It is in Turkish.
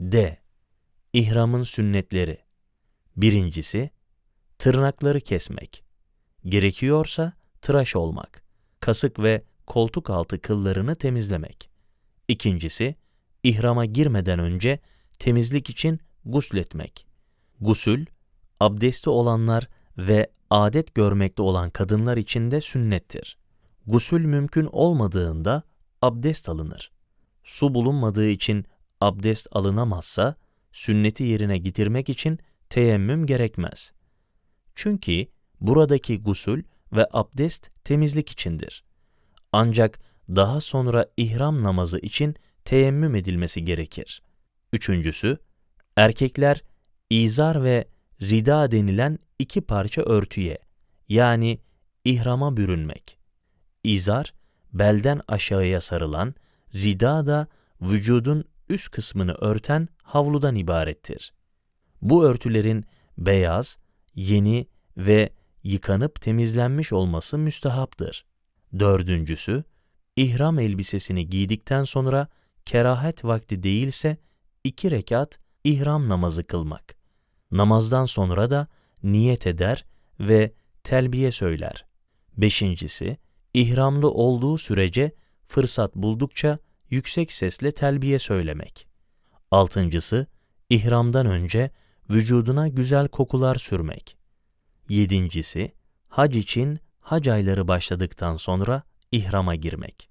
D. İhramın sünnetleri. Birincisi, tırnakları kesmek. Gerekiyorsa tıraş olmak. Kasık ve koltuk altı kıllarını temizlemek. İkincisi, ihrama girmeden önce temizlik için gusletmek. Gusül, abdesti olanlar ve adet görmekte olan kadınlar için de sünnettir. Gusül mümkün olmadığında abdest alınır. Su bulunmadığı için abdest alınamazsa, sünneti yerine getirmek için teyemmüm gerekmez. Çünkü buradaki gusül ve abdest temizlik içindir. Ancak daha sonra ihram namazı için teyemmüm edilmesi gerekir. Üçüncüsü, erkekler izar ve rida denilen iki parça örtüye, yani ihrama bürünmek. İzar, belden aşağıya sarılan, rida da vücudun üst kısmını örten havludan ibarettir. Bu örtülerin beyaz, yeni ve yıkanıp temizlenmiş olması müstehaptır. Dördüncüsü, ihram elbisesini giydikten sonra kerahet vakti değilse iki rekat ihram namazı kılmak. Namazdan sonra da niyet eder ve telbiye söyler. Beşincisi, ihramlı olduğu sürece fırsat buldukça yüksek sesle telbiye söylemek. Altıncısı, ihramdan önce vücuduna güzel kokular sürmek. Yedincisi, hac için hac ayları başladıktan sonra ihrama girmek.